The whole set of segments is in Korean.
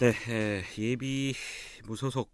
네, 에, 예비 무소속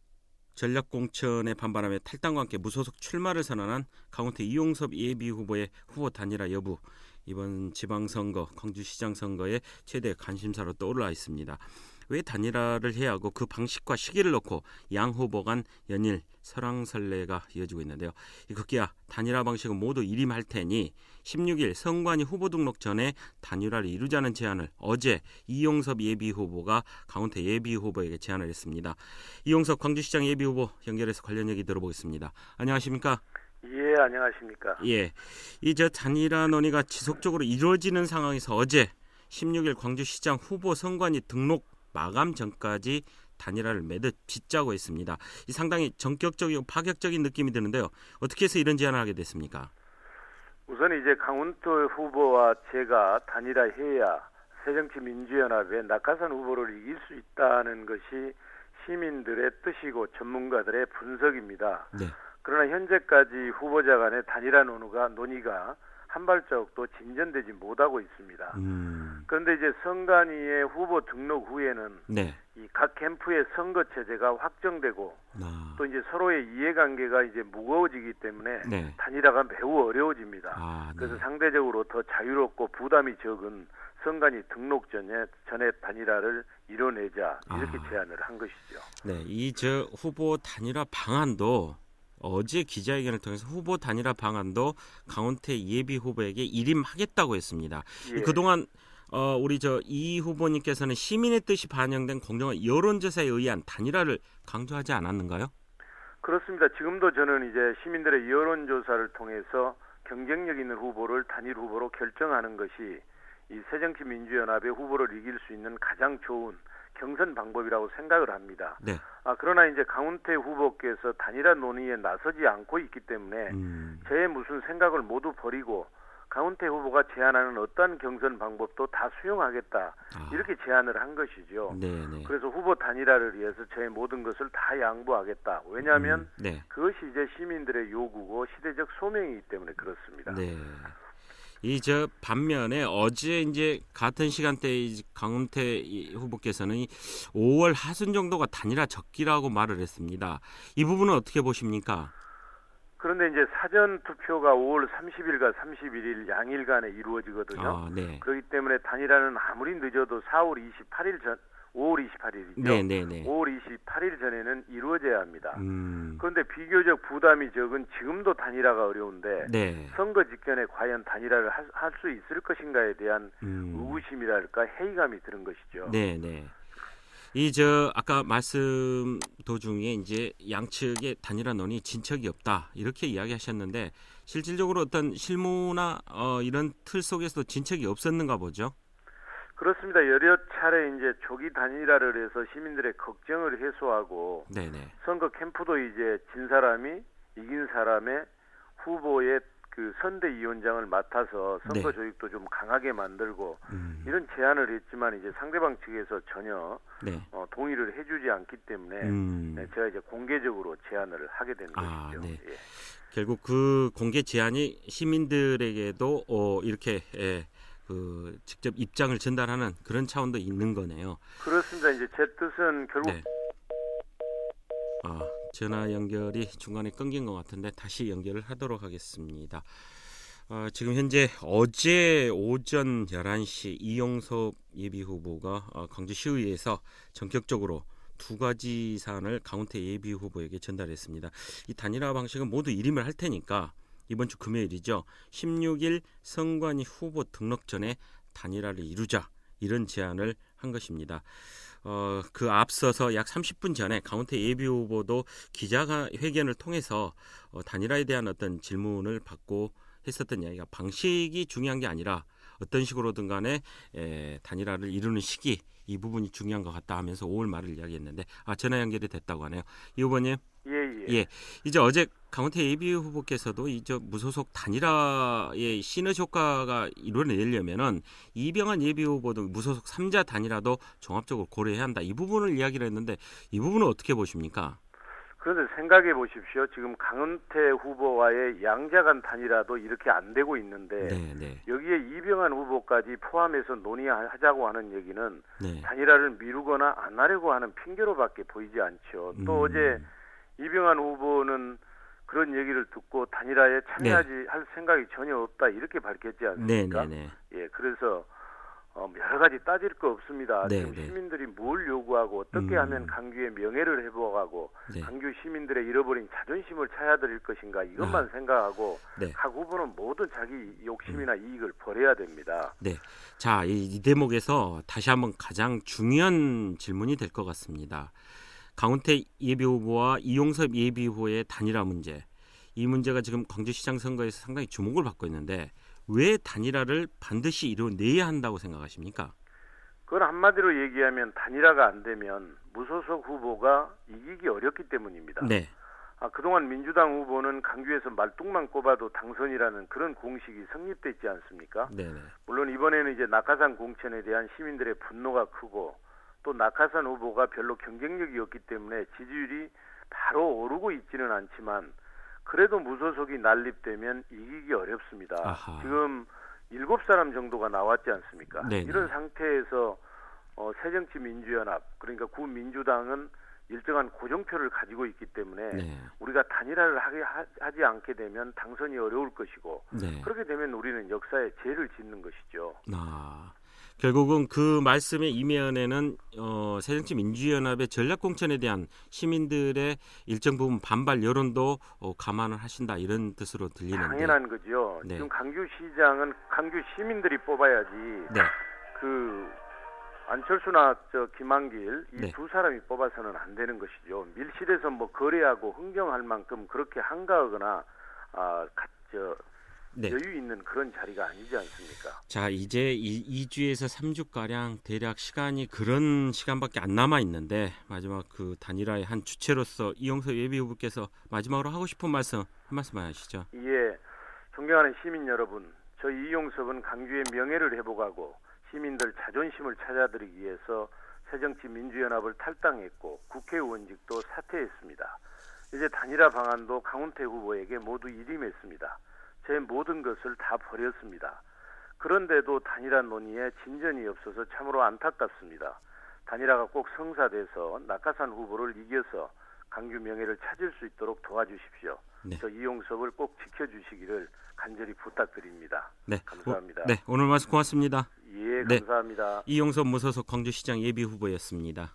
전략공천에 반발하며 탈당과 함께 무소속 출마를 선언한 강원태 이용섭 예비 후보의 후보 단일화 여부 이번 지방선거 광주시장 선거의 최대 관심사로 떠올라 있습니다. 왜 단일화를 해야 하고 그 방식과 시기를 놓고 양 후보 간 연일 설왕설래가 이어지고 있는데요. 이 급기야 단일화 방식은 모두 일임할 테니 16일 선관위 후보 등록 전에 단일화를 이루자는 제안을 어제 이용섭 예비 후보가 강원태 예비 후보에게 제안을 했습니다. 이용섭 광주시장 예비 후보 연결해서 관련 얘기 들어보겠습니다. 안녕하십니까? 예, 안녕하십니까. 예. 이저 단일화 논의가 지속적으로 이루어지는 상황에서 어제 16일 광주시장 후보 선관위 등록 마감 전까지 단일화를 매듭 짓자고 했습니다. 이 상당히 전격적이고 파격적인 느낌이 드는데요. 어떻게 해서 이런 제안을 하게 됐습니까? 우선 이제 강훈토 후보와 제가 단일화해야 새정치민주연합의 낙하산 후보를 이길 수 있다는 것이 시민들의 뜻이고 전문가들의 분석입니다. 네. 그러나 현재까지 후보자 간의 단일화 논의가, 논의가 한 발자국도 진전되지 못하고 있습니다. 음. 그런데 이제 선관위의 후보 등록 후에는 네. 이각 캠프의 선거 체제가 확정되고 아. 또 이제 서로의 이해관계가 이제 무거워지기 때문에 네. 단일화가 매우 어려워집니다. 아, 네. 그래서 상대적으로 더 자유롭고 부담이 적은 선관위 등록 전에 전에 단일화를 이뤄내자 이렇게 아. 제안을 한 것이죠. 네, 이 저 후보 단일화 방안도 어제 기자회견을 통해서 후보 단일화 방안도 강원태 예비 후보에게 일임하겠다고 했습니다. 예. 그동안 어, 우리 저 이 후보님께서는 시민의 뜻이 반영된 공정한 여론조사에 의한 단일화를 강조하지 않았는가요? 그렇습니다. 지금도 저는 이제 시민들의 여론조사를 통해서 경쟁력 있는 후보를 단일 후보로 결정하는 것이 이 새정치민주연합의 후보를 이길 수 있는 가장 좋은 경선 방법이라고 생각을 합니다. 네. 아 그러나 이제 강훈태 후보께서 단일화 논의에 나서지 않고 있기 때문에 음, 제 무슨 생각을 모두 버리고 강훈태 후보가 제안하는 어떠한 경선 방법도 다 수용하겠다 아, 이렇게 제안을 한 것이죠. 네, 네. 그래서 후보 단일화를 위해서 저의 모든 것을 다 양보하겠다. 왜냐하면 음, 네. 그것이 이제 시민들의 요구고 시대적 소명이기 때문에 그렇습니다. 네. 이 저 반면에 어제 이제 같은 시간대에 이 강은태 이 후보께서는 이 5월 하순 정도가 단일화 적기라고 말을 했습니다. 이 부분은 어떻게 보십니까? 그런데 이제 사전 투표가 5월 30일과 31일 양일간에 이루어지거든요. 아, 네. 그렇기 때문에 단일화는 아무리 늦어도 4월 28일 전 5월 28일이죠. 네, 네, 네. 5월 28일 전에는 이루어져야 합니다. 음. 그런데 비교적 부담이 적은 지금도 단일화가 어려운데 네. 선거 직전에 과연 단일화를 할 수 있을 것인가에 대한 음. 의구심이랄까 회의감이 드는 것이죠. 네, 네. 이 저 아까 말씀 도중에 이제 양측의 단일화 논의 진척이 없다 이렇게 이야기하셨는데 실질적으로 어떤 실무나 어, 이런 틀 속에서도 진척이 없었는가 보죠. 그렇습니다. 여러 차례 이제 조기 단일화를 해서 시민들의 걱정을 해소하고 네, 네. 선거 캠프도 이제 진 사람이 이긴 사람의 후보의 그 선대위원장을 맡아서 선거 네. 조직도 좀 강하게 만들고 음. 이런 제안을 했지만 이제 상대방 측에서 전혀 네. 어, 동의를 해주지 않기 때문에 음. 네, 제가 이제 공개적으로 제안을 하게 된 아, 것이죠. 네. 예. 결국 그 공개 제안이 시민들에게도 어, 이렇게 예, 그 직접 입장을 전달하는 그런 차원도 있는 거네요. 그렇습니다. 이제 제 뜻은 결국 네. 아, 전화 연결이 중간에 끊긴 것 같은데 다시 연결을 하도록 하겠습니다. 어, 지금 현재 어제 오전 11시 이용섭 예비 후보가 어, 광주시의회에서 전격적으로 두 가지 사안을 강원태 예비 후보에게 전달했습니다. 이 단일화 방식은 모두 일임을 할 테니까 이번 주 금요일이죠. 16일 선관위 후보 등록 전에 단일화를 이루자 이런 제안을 한 것입니다. 어, 그 앞서서 약 30분 전에 강원태 예비 후보도 기자회견을 통해서 어, 단일화에 대한 어떤 질문을 받고 했었던 이야기가 방식이 중요한 게 아니라 어떤 식으로든 간에 에, 단일화를 이루는 시기 이 부분이 중요한 것 같다 하면서 5월 말을 이야기했는데 아 전화 연결이 됐다고 하네요. 이 후보님 예, 예. 예 이제 어제 강원태 예비 후보께서도 이저 무소속 단일화의 시너지 효과가 이루어내려면은 이병헌 예비 후보도 무소속 3자 단일화도 종합적으로 고려해야 한다 이 부분을 이야기를 했는데 이 부분은 어떻게 보십니까? 그런데 생각해 보십시오. 지금 강은태 후보와의 양자간 단일화도 이렇게 안 되고 있는데 네, 네, 여기에 이병환 후보까지 포함해서 논의하자고 하는 얘기는 네. 단일화를 미루거나 안 하려고 하는 핑계로밖에 보이지 않죠. 또 음. 어제 이병환 후보는 그런 얘기를 듣고 단일화에 참여하지 할 생각이 전혀 없다 이렇게 밝혔지 네, 않습니까? 네, 네. 예, 그래서 어, 여러 가지 따질 거 없습니다. 네, 지금 네. 시민들이 뭘 요구하고 어떻게 음. 하면 강규의 명예를 회복하고 네. 강규 시민들의 잃어버린 자존심을 찾아드릴 것인가 이것만 생각하고 네. 각 후보는 모든 자기 욕심이나 이익을 버려야 됩니다. 자, 이, 이 대목에서 다시 한번 가장 중요한 질문이 될 것 같습니다. 강훈태 예비 후보와 이용섭 예비 후보의 단일화 문제. 이 문제가 지금 광주시장 선거에서 상당히 주목을 받고 있는데 왜 단일화를 반드시 이뤄내야 한다고 생각하십니까? 그건 한마디로 얘기하면 단일화가 안 되면 무소속 후보가 이기기 어렵기 때문입니다. 네, 아, 그동안 민주당 후보는 강규에서 말뚝만 꼽아도 당선이라는 그런 공식이 성립됐지 않습니까? 네, 네, 물론 이번에는 이제 낙하산 공천에 대한 시민들의 분노가 크고 또 낙하산 후보가 별로 경쟁력이 없기 때문에 지지율이 바로 오르고 있지는 않지만 그래도 무소속이 난립되면 이기기 어렵습니다. 아하. 지금 일곱 사람 정도가 나왔지 않습니까? 네네. 이런 상태에서 어, 새정치민주연합 그러니까 구민주당은 일정한 고정표를 가지고 있기 때문에 네, 우리가 단일화를 하게 하, 하지 않게 되면 당선이 어려울 것이고 네. 그렇게 되면 우리는 역사에 죄를 짓는 것이죠. 아, 결국은 그 말씀의 이면에는 어, 새정치 민주연합의 전략공천에 대한 시민들의 일정 부분 반발 여론도 어, 감안을 하신다 이런 뜻으로 들리는데. 당연한 거죠. 네. 지금 강규시장은 강규 시민들이 뽑아야지 네, 그 안철수나 저 김한길 이 네. 두 사람이 뽑아서는 안 되는 것이죠. 밀실에서 뭐 거래하고 흥정할 만큼 그렇게 한가하거나 아, 가, 저 네. 여유 있는 그런 자리가 아니지 않습니까? 자 이제 이 2주에서 3주 가량 대략 시간이 그런 시간밖에 안 남아 있는데 마지막 그 단일화의 한 주체로서 이용석 예비 후보께서 마지막으로 하고 싶은 말씀 한 말씀 하시죠. 이에 존경하는 시민 여러분, 저 이용섭은 강주의 명예를 회복하고 시민들 자존심을 찾아드리기 위해서 새정치 민주연합을 탈당했고 국회의원직도 사퇴했습니다. 이제 단일화 방안도 강훈태 후보에게 모두 일임했습니다. 제 모든 것을 다 버렸습니다. 그런데도 단일화 논의에 진전이 없어서 참으로 안타깝습니다. 단일화가 꼭 성사돼서 낙하산 후보를 이겨서 강규 명예를 찾을 수 있도록 도와주십시오. 네. 저 이용섭을 꼭 지켜주시기를 간절히 부탁드립니다. 네, 감사합니다. 오, 네 오늘 말씀 고맙습니다. 예, 네. 감사합니다. 이용섭 무소속 광주시장 예비 후보였습니다.